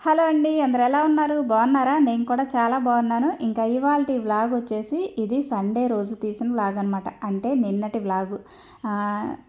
Hello అండి అందరు ఎలా ఉన్నారు? బాగున్నారా? నేను కూడా చాలా బాగున్నాను. ఇంకా ఇవాళ వ్లాగ్ వచ్చేసి ఇది సండే రోజు తీసిన వ్లాగ్ అనమాట అంటే నిన్నటి వ్లాగ్.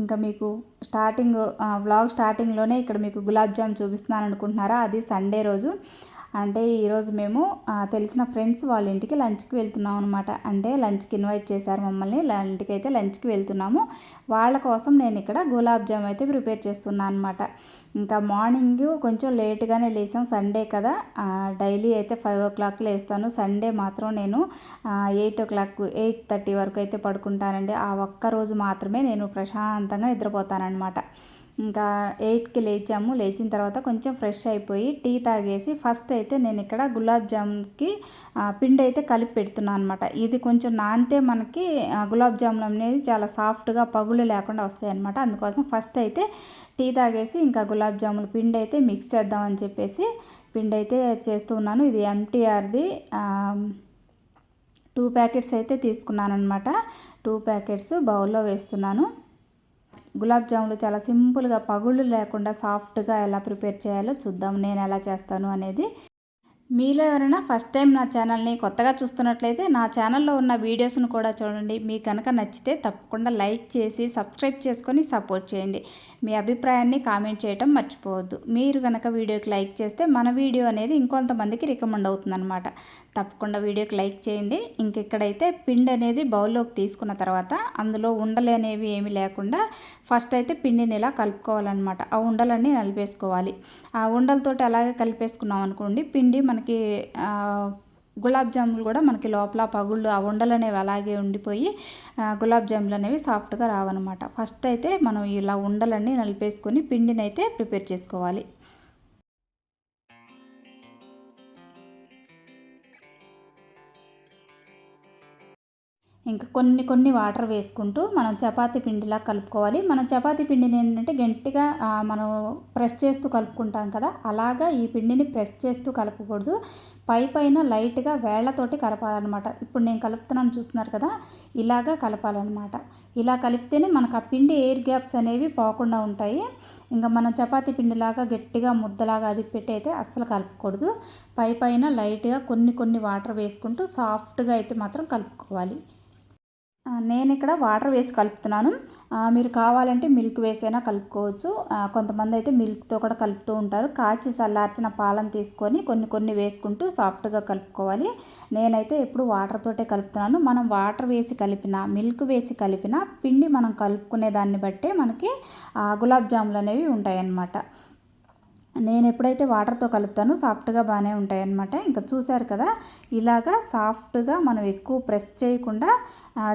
ఇంకా మీకు స్టార్టింగ్ వ్లాగ్ స్టార్టింగ్లోనే ఇక్కడ మీకు గులాబ్ జామ్ చూపిస్తున్నాను అనుకుంటున్నారా? అది సండే రోజు. అంటే ఈరోజు మేము తెలిసిన ఫ్రెండ్స్ వాళ్ళ ఇంటికి లంచ్కి వెళ్తున్నాం అనమాట అంటే లంచ్కి ఇన్వైట్ చేశారు మమ్మల్ని. ఇంటికి అయితే లంచ్కి వెళ్తున్నాము. వాళ్ళ కోసం నేను ఇక్కడ గులాబ్ జామ్ అయితే ప్రిపేర్ చేస్తున్నాను అనమాట ఇంకా మార్నింగ్ కొంచెం లేట్గానే లేసాం. సండే కదా. డైలీ అయితే ఫైవ్ ఓ క్లాక్ లేస్తాను. సండే మాత్రం నేను eight o'clock eight thirty వరకు అయితే పడుకుంటానండి. ఆ ఒక్క రోజు మాత్రమే నేను ప్రశాంతంగా నిద్రపోతానన్నమాట. ఇంకా ఎయిట్కి లేచాము. లేచిన తర్వాత కొంచెం ఫ్రెష్ అయిపోయి టీ తాగేసి ఫస్ట్ అయితే నేను ఇక్కడ గులాబ్ జామ్కి పిండి అయితే కలిపి పెడుతున్నాను అనమాట ఇది కొంచెం నానితే మనకి గులాబ్ జామున్ అనేది చాలా సాఫ్ట్గా పగులు లేకుండా వస్తాయి అనమాట అందుకోసం ఫస్ట్ అయితే టీ తాగేసి ఇంకా గులాబ్ జామున్ పిండి అయితే మిక్స్ చేద్దామని చెప్పేసి పిండి అయితే చేస్తూ ఉన్నాను. ఇది ఎంటీఆర్ది టూ ప్యాకెట్స్ అయితే తీసుకున్నాను అనమాట టూ ప్యాకెట్స్ బౌల్లో వేస్తున్నాను. గులాబ్ జాములు చాలా సింపుల్గా పగుళ్ళు లేకుండా సాఫ్ట్గా ఎలా ప్రిపేర్ చేయాలో చూద్దాం నేను ఎలా చేస్తాను అనేది. మీలో ఎవరైనా ఫస్ట్ టైం నా ఛానల్ని కొత్తగా చూస్తున్నట్లయితే నా ఛానల్లో ఉన్న వీడియోస్ను కూడా చూడండి. మీకు కనుక నచ్చితే తప్పకుండా లైక్ చేసి సబ్స్క్రైబ్ చేసుకొని సపోర్ట్ చేయండి. మీ అభిప్రాయాన్ని కామెంట్ చేయటం మర్చిపోవద్దు. మీరు కనుక వీడియోకి లైక్ చేస్తే మన వీడియో అనేది ఇంకొంతమందికి రికమెండ్ అవుతుందన్నమాట. తప్పకుండా వీడియోకి లైక్ చేయండి. ఇంకెక్కడైతే పిండి అనేది బౌల్లోకి తీసుకున్న తర్వాత అందులో ఉండలు అనేవి ఏమి లేకుండా ఫస్ట్ అయితే పిండిని ఇలా కలుపుకోవాలన్నమాట. ఆ ఉండలన్నీ నలిపేసుకోవాలి. ఆ ఉండలతోటి అలాగే కలిపేసుకున్నాం అనుకోండి పిండి మనకి గులాబ్ జాములు కూడా మనకి లోపల పగుళ్ళు ఆ ఉండలు అనేవి అలాగే ఉండిపోయి గులాబ్ జాములు అనేవి సాఫ్ట్గా రావన్నమాట. ఫస్ట్ అయితే మనం ఇలా ఉండలన్నీ నలిపేసుకొని పిండిని అయితే ప్రిపేర్ చేసుకోవాలి. ఇంకా కొన్ని కొన్ని వాటర్ వేసుకుంటూ మనం చపాతి పిండిలా కలుపుకోవాలి. మనం చపాతి పిండిని ఏంటంటే గట్టిగా మనం ప్రెస్ చేస్తూ కలుపుకుంటాం కదా అలాగా ఈ పిండిని ప్రెస్ చేస్తూ కలపకూడదు. పై పైన లైట్గా వేళ్ళతోటి కలపాలన్నమాట. ఇప్పుడు నేను కలుపుతున్నాను చూస్తున్నారు కదా ఇలాగా కలపాలన్నమాట. ఇలా కలిపితేనే మనకు ఆ పిండి ఎయిర్ గ్యాప్స్ అనేవి పోకుండా ఉంటాయి. ఇంకా మనం చపాతి పిండిలాగా గట్టిగా ముద్దలాగా అది పెట్టి అయితే అస్సలు కలుపుకూడదు. పై పైన లైట్గా కొన్ని కొన్ని వాటర్ వేసుకుంటూ సాఫ్ట్గా అయితే మాత్రం కలుపుకోవాలి. నేను ఇక్కడ వాటర్ వేసి కలుపుతున్నాను. మీరు కావాలంటే మిల్క్ వేసైనా కలుపుకోవచ్చు. కొంతమంది అయితే మిల్క్తో కూడా కలుపుతూ ఉంటారు. కాచి చల్లార్చిన పాలను తీసుకొని కొన్ని కొన్ని వేసుకుంటూ సాఫ్ట్గా కలుపుకోవాలి. నేనైతే ఎప్పుడు వాటర్ తోటే కలుపుతున్నాను. మనం వాటర్ వేసి కలిపిన మిల్క్ వేసి కలిపిన పిండి మనం కలుపుకునే దాన్ని బట్టే మనకి గులాబ్ జాములు అనేవి ఉంటాయన్నమాట. నేను ఎప్పుడైతే వాటర్తో కలుపుతానో సాఫ్ట్గా బాగానే ఉంటాయి అన్నమాట ఇంకా చూశారు కదా ఇలాగా సాఫ్ట్గా మనం ఎక్కువ ప్రెస్ చేయకుండా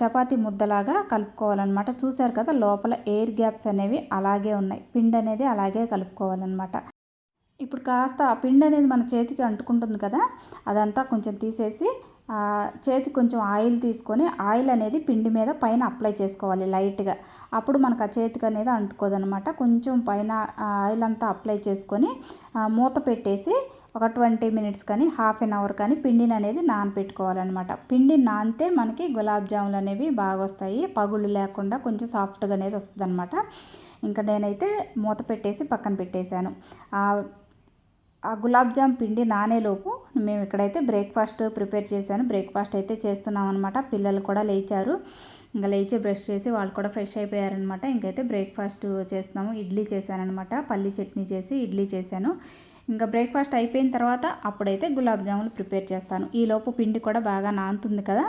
చపాతి ముద్దలాగా కలుపుకోవాలన్నమాట. చూశారు కదా లోపల ఎయిర్ గ్యాప్స్ అనేవి అలాగే ఉన్నాయి. పిండి అనేది అలాగే కలుపుకోవాలన్నమాట. ఇప్పుడు కాస్త ఆ పిండి అనేది మన చేతికి అంటుకుంటుంది కదా అదంతా కొంచెం తీసేసి చేతి కొంచెం ఆయిల్ తీసుకొని ఆయిల్ అనేది పిండి మీద పైన అప్లై చేసుకోవాలి లైట్గా. అప్పుడు మనకు ఆ చేతికి అనేది అంటుకోదనమాట. కొంచెం పైన ఆయిల్ అంతా అప్లై చేసుకొని మూత పెట్టేసి ఒక ట్వంటీ మినిట్స్ కానీ హాఫ్ అన్ అవర్ కానీ పిండిని అనేది నానపెట్టుకోవాలన్నమాట పిండి నానితే మనకి గులాబ్ జాములు అనేవి బాగా వస్తాయి. పగుళ్ళు లేకుండా కొంచెం సాఫ్ట్గా అనేది వస్తుంది ఇంకా నేనైతే మూత పెట్టేసి పక్కన పెట్టేశాను. ఆ గులాబ్ జామ్ పిండి నానేలోపు మేము ఇక్కడైతే బ్రేక్ఫాస్ట్ ప్రిపేర్ చేశాను. బ్రేక్ఫాస్ట్ అయితే చేస్తున్నాం అనమాట పిల్లలు కూడా లేచారు. ఇంకా లేచి బ్రష్ చేసి వాళ్ళు కూడా ఫ్రెష్ అయిపోయారనమాట ఇంకైతే బ్రేక్ఫాస్ట్ చేస్తున్నాము. ఇడ్లీ చేశానమాట పల్లి చట్నీ చేసి ఇడ్లీ చేశాను. ఇంకా బ్రేక్ఫాస్ట్ అయిపోయిన తర్వాత అప్పుడైతే గులాబ్ జాములు ప్రిపేర్ చేస్తాను. ఈలోపు పిండి కూడా బాగా నానుతుంది కదా.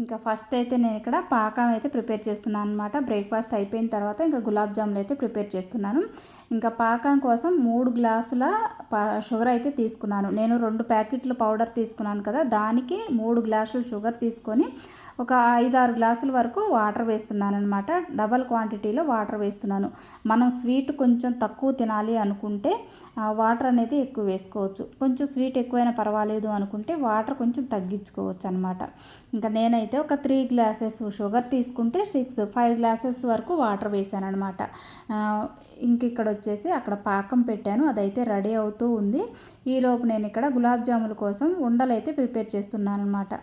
ఇంకా ఫస్ట్ అయితే నేను ఇక్కడ పాకం అయితే ప్రిపేర్ చేస్తున్నాను అనమాట బ్రేక్ఫాస్ట్ అయిపోయిన తర్వాత ఇంకా గులాబ్ జాములు అయితే ప్రిపేర్ చేస్తున్నాను. ఇంకా పాకం కోసం మూడు గ్లాసుల షుగర్ అయితే తీసుకున్నాను. నేను రెండు ప్యాకెట్లు పౌడర్ తీసుకున్నాను కదా దానికి మూడు గ్లాసులు షుగర్ తీసుకొని ఒక ఐదు ఆరు గ్లాసుల వరకు వాటర్ వేస్తున్నాను అనమాట డబల్ క్వాంటిటీలో వాటర్ వేస్తున్నాను. మనం స్వీట్ కొంచెం తక్కువ తినాలి అనుకుంటే వాటర్ అనేది ఎక్కువ వేసుకోవచ్చు. కొంచెం స్వీట్ ఎక్కువైనా పర్వాలేదు అనుకుంటే వాటర్ కొంచెం తగ్గించుకోవచ్చు అనమాట ఇంకా నేనైతే ఒక త్రీ గ్లాసెస్ షుగర్ తీసుకుంటే సిక్స్ ఫైవ్ గ్లాసెస్ వరకు వాటర్ వేసాను అనమాట ఇంక ఇక్కడ వచ్చేసి అక్కడ పాకం పెట్టాను అదైతే రెడీ అవుతూ ఉంది. ఈలోపు నేను ఇక్కడ గులాబ్ జాముల కోసం ఉండలైతే ప్రిపేర్ చేస్తున్నాను అనమాట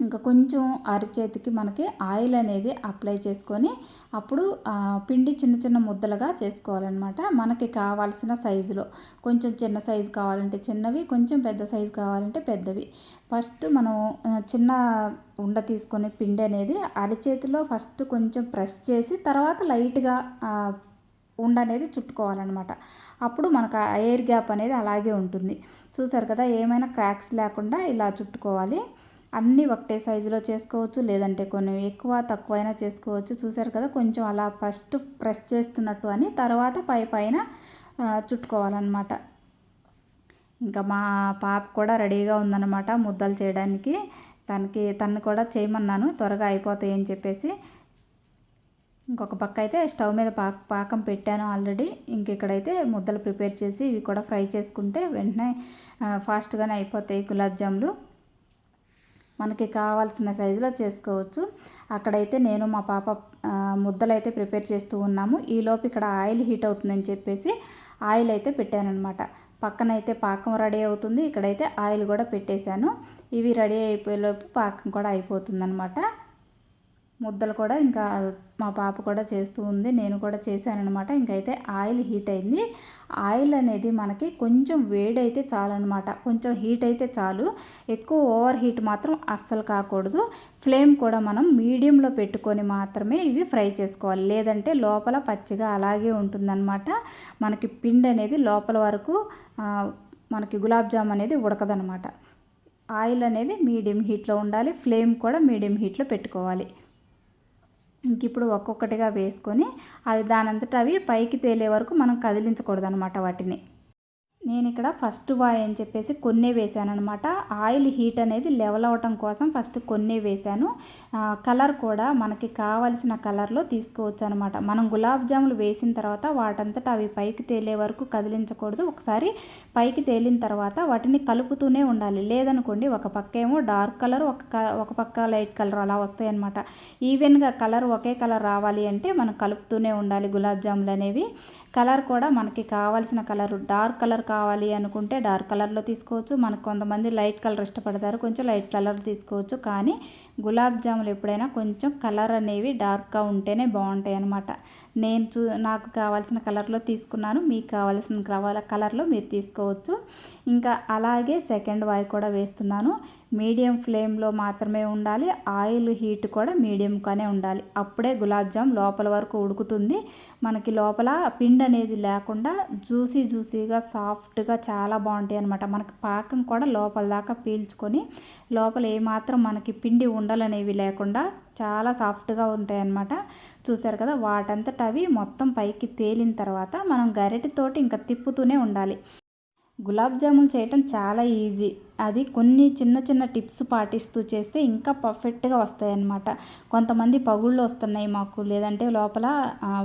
ఇంకా కొంచెం అరిచేతికి మనకి ఆయిల్ అనేది అప్లై చేసుకొని అప్పుడు పిండి చిన్న చిన్న ముద్దలుగా చేసుకోవాలన్నమాట. మనకి కావాల్సిన సైజులో. కొంచెం చిన్న సైజు కావాలంటే చిన్నవి కొంచెం పెద్ద సైజు కావాలంటే పెద్దవి. ఫస్ట్ మనం చిన్న ఉండ తీసుకొని పిండి అనేది అరిచేతిలో ఫస్ట్ కొంచెం ప్రెస్ చేసి తర్వాత లైట్గా ఉండ అనేది చుట్టుకోవాలన్నమాట. అప్పుడు మనకు ఎయిర్ గ్యాప్ అనేది అలాగే ఉంటుంది. చూసారు కదా ఏమైనా క్రాక్స్ లేకుండా ఇలా చుట్టుకోవాలి. అన్నీ ఒకటే సైజులో చేసుకోవచ్చు లేదంటే కొన్ని ఎక్కువ తక్కువ అయినా చేసుకోవచ్చు. చూసారు కదా కొంచెం అలా ఫస్ట్ ప్రెస్ చేస్తున్నట్టు అని తర్వాత పై పైన చుట్టుకోవాలన్నమాట. ఇంకా మా పాప కూడా రెడీగా ఉందన్నమాట ముద్దలు చేయడానికి. తనకి తను కూడా చేయమన్నాను త్వరగా అయిపోతాయి అని చెప్పేసి. ఇంకొక పక్క అయితే స్టవ్ మీద పాక పాకం పెట్టాను ఆల్రెడీ. ఇంక ఇక్కడైతే ముద్దలు ప్రిపేర్ చేసి ఇవి కూడా ఫ్రై చేసుకుంటే వెంటనే ఫాస్ట్గానే అయిపోతాయి గులాబ్ జాములు. మనకి కావాల్సిన సైజులో చేసుకోవచ్చు. అక్కడైతే నేను మా పాప ముద్దలు అయితే ప్రిపేర్ చేస్తూ ఉన్నాము. ఈలోపు ఇక్కడ ఆయిల్ హీట్ అవుతుందని చెప్పేసి ఆయిల్ అయితే పెట్టానమాట పక్కనైతే పాకం రెడీ అవుతుంది. ఇక్కడైతే ఆయిల్ కూడా పెట్టేశాను. ఇవి రెడీ అయిపోయేలోపు పాకం కూడా అయిపోతుందనమాట ముద్దలు కూడా ఇంకా మా పాప కూడా చేస్తూ ఉంది. నేను కూడా చేశానమాట ఇంకైతే ఆయిల్ హీట్ అయింది. ఆయిల్ అనేది మనకి కొంచెం వేడి అయితే చాలన్నమాట. కొంచెం హీట్ అయితే చాలు. ఎక్కువ ఓవర్ హీట్ మాత్రం అస్సలు కాకూడదు. ఫ్లేమ్ కూడా మనం మీడియంలో పెట్టుకొని మాత్రమే ఇవి ఫ్రై చేసుకోవాలి. లేదంటే లోపల పచ్చిగా అలాగే ఉంటుందన్నమాట. మనకి పిండి అనేది లోపల వరకు మనకి గులాబ్ జామ్ అనేది ఉడకదనమాట ఆయిల్ అనేది మీడియం హీట్లో ఉండాలి. ఫ్లేమ్ కూడా మీడియం హీట్లో పెట్టుకోవాలి. ఇంక ఇప్పుడు ఒక్కొక్కటిగా వేసుకొని అవి దానంతట అవి పైకి తేలే వరకు మనం కదిలించకూడదు అనమాట వాటిని. నేను ఇక్కడ ఫస్ట్ బాయ్ అని చెప్పేసి కొన్నే వేసాను అనమాట ఆయిల్ హీట్ అనేది లెవెల్ అవ్వటం కోసం ఫస్ట్ కొన్నే వేసాను కలర్ కూడా మనకి కావలసిన కలర్లో తీసుకోవచ్చు అనమాట మనం గులాబ్ జాములు వేసిన తర్వాత వాటంతటా అవి పైకి తేలే వరకు కదిలించకూడదు. ఒకసారి పైకి తేలిన తర్వాత వాటిని కలుపుతూనే ఉండాలి. లేదనుకోండి ఒక పక్క ఏమో డార్క్ కలర్ ఒక ఒక పక్క లైట్ కలర్ అలా వస్తాయన్నమాట. ఈవెన్గా కలర్ ఒకే కలర్ రావాలి అంటే మనం కలుపుతూనే ఉండాలి గులాబ్ జాములు అనేవి. కలర్ కూడా మనకి కావాల్సిన కలర్ డార్క్ కలర్ కావాలి అనుకుంటే డార్క్ కలర్లో తీసుకోవచ్చు. మనకు కొంతమంది లైట్ కలర్ ఇష్టపడతారు కొంచెం లైట్ కలర్ తీసుకోవచ్చు. కానీ గులాబ్ జాములు ఎప్పుడైనా కొంచెం కలర్ అనేవి డార్క్గా ఉంటేనే బాగుంటాయి అనమాట నేను చూ నాకు కావాల్సిన కలర్లో తీసుకున్నాను. మీకు కావాల్సిన కలర్లో మీరు తీసుకోవచ్చు. ఇంకా అలాగే సెకండ్ వాయి కూడా వేస్తున్నాను. మీడియం ఫ్లేమ్లో మాత్రమే ఉండాలి. ఆయిల్ హీట్ కూడా మీడియంగానే ఉండాలి. అప్పుడే గులాబ్ జామ్ లోపల వరకు ఉడుకుతుంది. మనకి లోపల పిండి అనేది లేకుండా జ్యూసీ జ్యూసీగా సాఫ్ట్గా చాలా బాగుంటాయి అనమాట మనకి పాకం కూడా లోపల దాకా పీల్చుకొని లోపల ఏమాత్రం మనకి పిండి ఉండలనేవి లేకుండా చాలా సాఫ్ట్గా ఉంటాయి అన్నమాట. చూసారు కదా వాటంతట అవి మొత్తం పైకి తేలిన తర్వాత మనం గరిటెతోటి ఇంకా తిప్పుతూనే ఉండాలి. గులాబ్ జామున్ చేయటం చాలా ఈజీ. అది కొన్ని చిన్న చిన్న టిప్స్ పాటిస్తూ చేస్తే ఇంకా పర్ఫెక్ట్గా వస్తాయన్నమాట. కొంతమంది పగుళ్ళు వస్తున్నాయి మాకు లేదంటే లోపల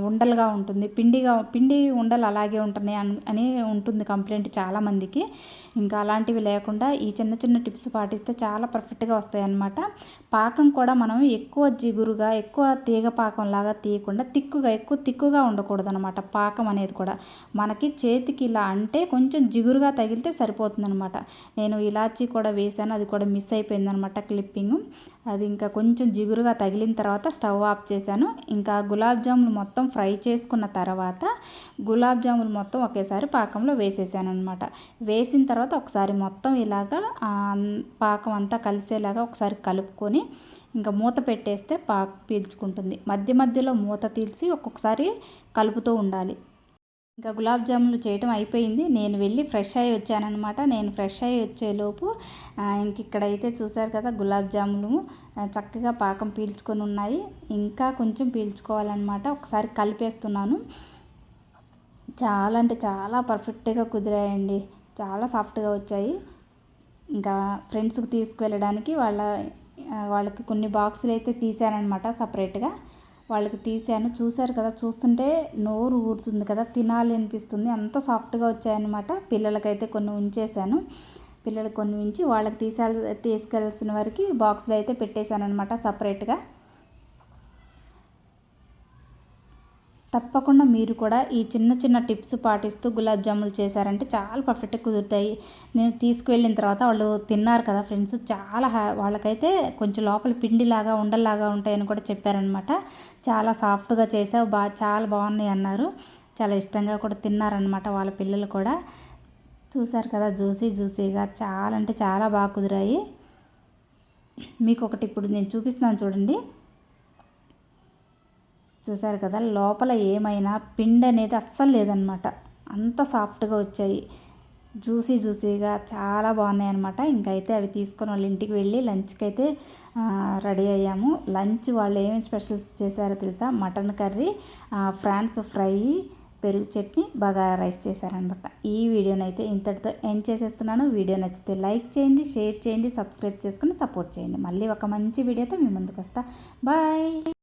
ఉండలుగా ఉంటుంది. పిండిగా పిండి ఉండలు అలాగే ఉంటున్నాయి అని ఉంటుంది కంప్లైంట్ చాలామందికి. ఇంకా అలాంటివి లేకుండా ఈ చిన్న చిన్న టిప్స్ పాటిస్తే చాలా పర్ఫెక్ట్గా వస్తాయన్నమాట. పాకం కూడా మనం ఎక్కువ జిగురుగా ఎక్కువ తీగ పాకం లాగా తీయకుండా తిక్కుగా ఎక్కువ తిక్కుగా ఉండకూడదు అనమాట పాకం అనేది కూడా. మనకి చేతికి ఇలా అంటే కొంచెం జిగురుగా తగిలితే సరిపోతుంది నేను ఇలా ఇలాచీ కూడా వేసాను అది కూడా మిస్ అయిపోయింది అనమాట క్లిప్పింగ్. అది ఇంకా కొంచెం జిగురుగా తగిలిన తర్వాత స్టవ్ ఆఫ్ చేశాను. ఇంకా గులాబ్ జాములు మొత్తం ఫ్రై చేసుకున్న తర్వాత గులాబ్ జాములు మొత్తం ఒకేసారి పాకంలో వేసేసాను అనమాట వేసిన తర్వాత ఒకసారి మొత్తం ఇలాగా పాకం అంతా కలిసేలాగా ఒకసారి కలుపుకొని ఇంకా మూత పెట్టేస్తే పాకు పీల్చుకుంటుంది. మధ్య మధ్యలో మూత తీల్చి ఒక్కొక్కసారి కలుపుతూ ఉండాలి. ఇంకా గులాబ్ జాములు చేయటం అయిపోయింది. నేను వెళ్ళి ఫ్రెష్ అయ్యి వచ్చానమాట నేను ఫ్రెష్ అయ్యి వచ్చేలోపు ఇంక ఇక్కడైతే చూసారు కదా గులాబ్ జాములు. చక్కగా పాకం పీల్చుకొని ఉన్నాయి. ఇంకా కొంచెం పీల్చుకోవాలన్నమాట. ఒకసారి కలిపేస్తున్నాను. చాలా అంటే చాలా పర్ఫెక్ట్గా కుదిరాయండి. చాలా సాఫ్ట్గా వచ్చాయి. ఇంకా ఫ్రెండ్స్కి తీసుకువెళ్ళడానికి వాళ్ళ వాళ్ళకి కొన్ని బాక్సులు అయితే తీసానమాట సపరేట్గా. వాళ్ళకి తీశాను. చూశారు కదా చూస్తుంటే నోరు ఊరుతుంది కదా తినాలి అనిపిస్తుంది. అంత సాఫ్ట్గా వచ్చాయన్నమాట. పిల్లలకైతే కొన్ని ఉంచేశాను. పిల్లలకి కొన్ని ఉంచి వాళ్ళకి తీసాలి తీసుకెళ్ళాల్సిన వరకు బాక్స్లో అయితే పెట్టేశాను అనమాట సపరేట్గా. తప్పకుండా మీరు కూడా ఈ చిన్న చిన్న టిప్స్ పాటిస్తూ గులాబ్ జాములు చేశారంటే చాలా పర్ఫెక్ట్గా కుదురుతాయి. నేను తీసుకువెళ్ళిన తర్వాత వాళ్ళు తిన్నారు కదా ఫ్రెండ్స్ చాలా వాళ్ళకైతే కొంచెం లోపల పిండిలాగా ఉండల్లాగా ఉంటాయని కూడా చెప్పారనమాట. చాలా సాఫ్ట్గా చేసావు బా చాలా బాగున్నాయి అన్నారు. చాలా ఇష్టంగా కూడా తిన్నారనమాట వాళ్ళ పిల్లలు కూడా. చూసారు కదా జ్యూసీ జ్యూసీగా చాలా అంటే చాలా బాగా కుదిరాయి. మీకు ఒకటి ఇప్పుడు నేను చూపిస్తున్నాను చూడండి. చూసారు కదా లోపల ఏమైనా పిండి అనేది అస్సలు లేదనమాట అంత సాఫ్ట్గా వచ్చాయి. జ్యూసీ జ్యూసీగా చాలా బాగున్నాయి అనమాట ఇంకైతే అవి తీసుకొని వాళ్ళ ఇంటికి వెళ్ళి లంచ్కి అయితే రెడీ అయ్యాము. లంచ్ వాళ్ళు ఏమేమి స్పెషల్స్ చేశారో తెలుసా? మటన్ కర్రీ ఫ్రాన్స్ ఫ్రై పెరుగు చట్నీ బాగా రైస్ చేశారనమాట ఈ వీడియోని అయితే ఇంతటితో ఎండ్ చేసేస్తున్నాను. వీడియో నచ్చితే లైక్ చేయండి షేర్ చేయండి సబ్స్క్రైబ్ చేసుకుని సపోర్ట్ చేయండి. మళ్ళీ ఒక మంచి వీడియోతో మీ ముందుకు వస్తా బాయ్!